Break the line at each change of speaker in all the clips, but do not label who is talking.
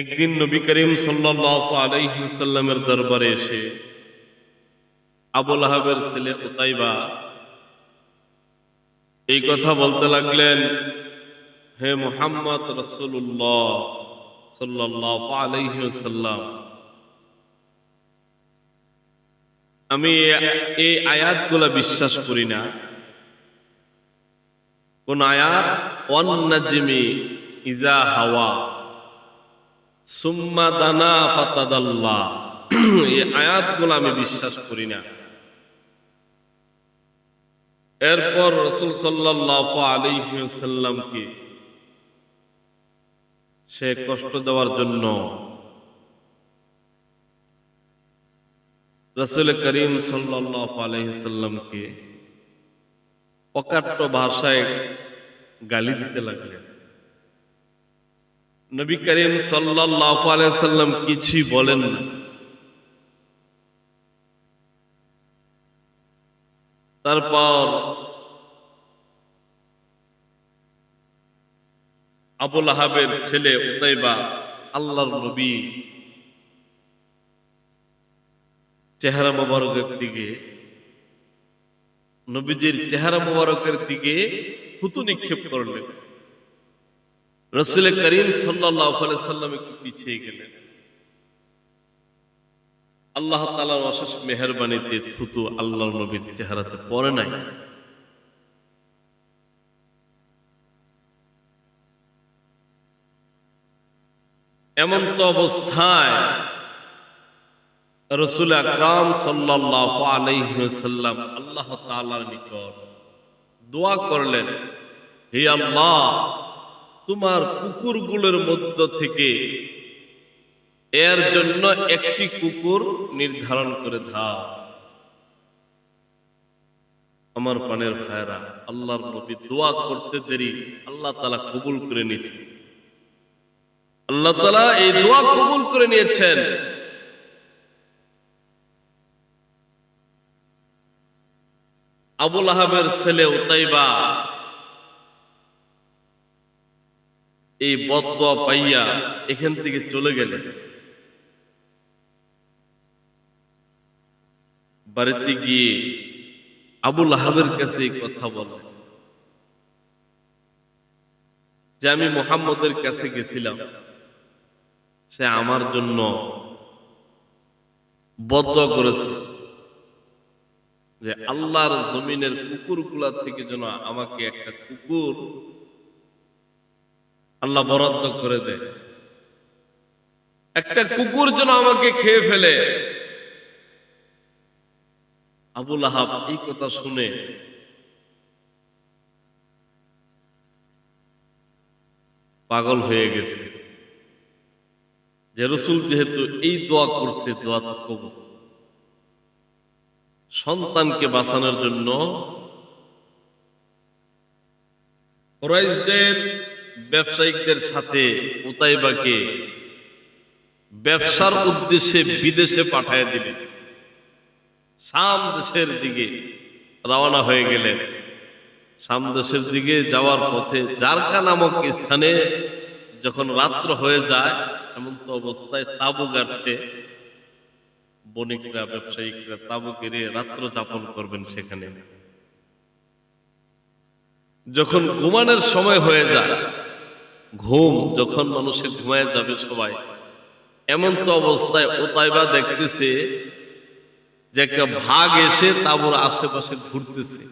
একদিন নবী করিম সাল্লামের দরবারে এসে আবুল আহাবের ছেলে উতাইবা এই কথা বলতে লাগলেন, হে মুহাম্মদ রসুল্লাহ সাল্লাল্লাহু আলাইহি সাল্লাম আমি এই আয়াতগুলা বিশ্বাস করি না। কোন আয়াত অন্নাজমি ইজা হাওয়া সুম্মা দানা ফাতাদাল্লাহ এই আয়াতগুলো আমি বিশ্বাস করি না। এরপর রসুল সাল্লাল্লাহু আলাইহি সাল্লামকে সে কষ্ট দেওয়ার জন্য রসুল করিম সাল্লাল্লাহু আলাইহি সাল্লামকে অকাট্য ভাষায় গালি দিতে লাগলেন। নবী করিম সাল্লাল্লাহু আলাইহি সাল্লাম কিছুই বলেন না। তারপর আবুল আহাবের ছেলে উতাইবা, আল্লাহর নবী চেহারা মোবারকের দিকে, নবীজির চেহারা মোবারকের দিকে থুতু নিক্ষেপ করলেন। রসুল করিম সাল্লাম একটু পিছিয়ে গেলেন। আল্লাহ তালার অশেষ মেহরবানিতে থুতু আল্লাহ নবীর চেহারাতে পড়ে নাই। এমন তো অবস্থায় রসুল আকরাম সাল্লাহ আলাইসাল্লাম আল্লাহ তালার নিকট দোয়া করলেন, হে আল্লাহ তোমার কুকুরগুলোর মধ্য থেকে এর জন্য একটি কুকুর নির্ধারণ করে দাও। আমার পানের ভাইরা আল্লাহর নবী দোয়া করতে দেরি, আল্লাহ তালা কবুল করে নিয়েছে। আল্লাহ তালা এই দোয়া কবুল করে নিয়েছেন। আবুল আহাবের ছেলে উতাইবা এই বদয়া পাইয়া এখান থেকে চলে গেলেন। বাড়িতে গিয়ে আবুল আহাবের কাছে কথা বললেন, যে আমি মোহাম্মদের কাছে গেছিলাম, সে আমার জন্য বদ্ধ করেছে, যে আল্লাহর জমিনের কুকুরগুলা থেকে যেন আমাকে একটা কুকুর আল্লাহ বরাদ্দ করে দেয়। একটা কুকুর যেন আমাকে খেয়ে ফেলে। আবুল আহাব এই কথা শুনে পাগল হয়ে গেছে। যে রসুল যেহেতু এই দোয়া করছে, দোয়া তো কবুল। সন্তানকে বাঁচানোর জন্য ব্যবসায়িকদের সাথে উতাইবাকে ব্যবসার উদ্দেশ্যে বিদেশে পাঠায় দিলেন। শাম দেশের দিকে রওনা হয়ে গেলেন। শাম দেশের দিকে যাওয়ার পথে জারকা নামক স্থানে যখন রাত্র হয়ে যায়, এমন তো অবস্থায় তাবু গাড়ছে বণিকরা, ব্যবসায়িকরা তাবু কেড়ে রাত্র যাপন করবেন সেখানে। যখন ঘুমানোর সময় হয়ে যায় ঘুম, যখন মানুষের ঘুমায় যাবে সবাই। এমন তো অবস্থায় ওতাইবা দেখতেছে যে একটা ভাগ এসে তাবুর আশেপাশে ঘুরতেছে।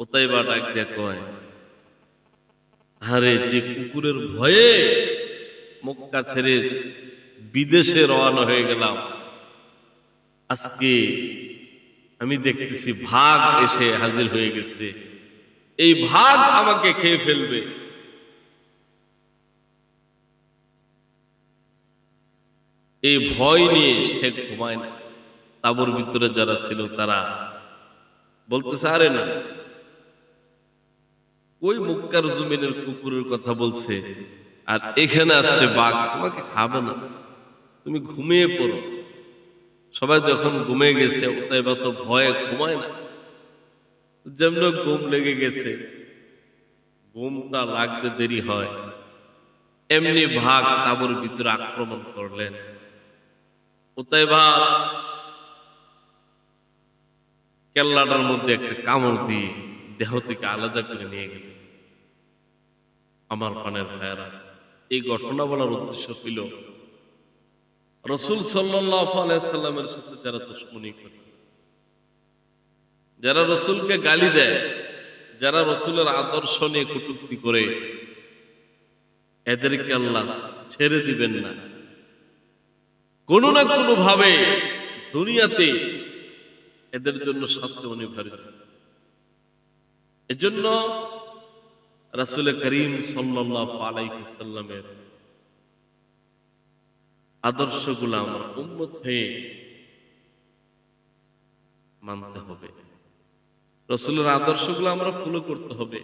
ওতাইবা ডাক দিয়ে কয়, আরে, যে কুকুরের ভয়ে মক্কা ছেড়ে বিদেশে রওনা হয়ে গেলাম। আজকে আমি দেখতেছি ভাগ এসে হাজির হয়ে গেছে। এই ভাগ আমাকে খেয়ে ফেলবে। এই ভয় নিয়ে সে ঘুমায় না। তাবুর ভিতরে যারা ছিল তারা বলতেছে, আরে না। ওই মুক্কার জমিনের কুকুরের কথা বলছে, আর এখানে আসছে বাঘ, তোমাকে খাবে না। তুমি ঘুমিয়ে পড়ো। সবাই যখন ঘুমে গেছে, ওতাইবা তো ভয়ে ঘুমায় না। যেমন ঘুম লেগে গেছে, ঘুমটা লাগতে দেরি হয়। এমনি ভাগ তাবুর ভিতরে আক্রমণ করলেন। উতাইবা কেল্লাটার মধ্যে একটা কামড় দিয়ে দেহ থেকে আলাদা করে নিয়ে গেল আমার পানের ভাইয়েরা, এই ঘটনা বলার উদ্দেশ্য ছিল রসুল সাল্লাহ আলাইসাল্লামের সাথে যারা দুশ্মনী করে যারা রসুলকে গালি দেয়, যারা রসুলের আদর্শ নিয়ে কুটুক্তি করে, এদেরকে আল্লাহ ছেড়ে দিবেন না। কোনো না কোনো ভাবে দুনিয়াতে এদের জন্য শাস্তি অনিবার্য। এজন্য রাসুল করিম সাল্লাহ আলাইসাল্লামের আদর্শগুলো আমরা উন্মত হয়ে মানতে হবে। রসুলের আদর্শগুলো আমরা ফলো করতে হবে।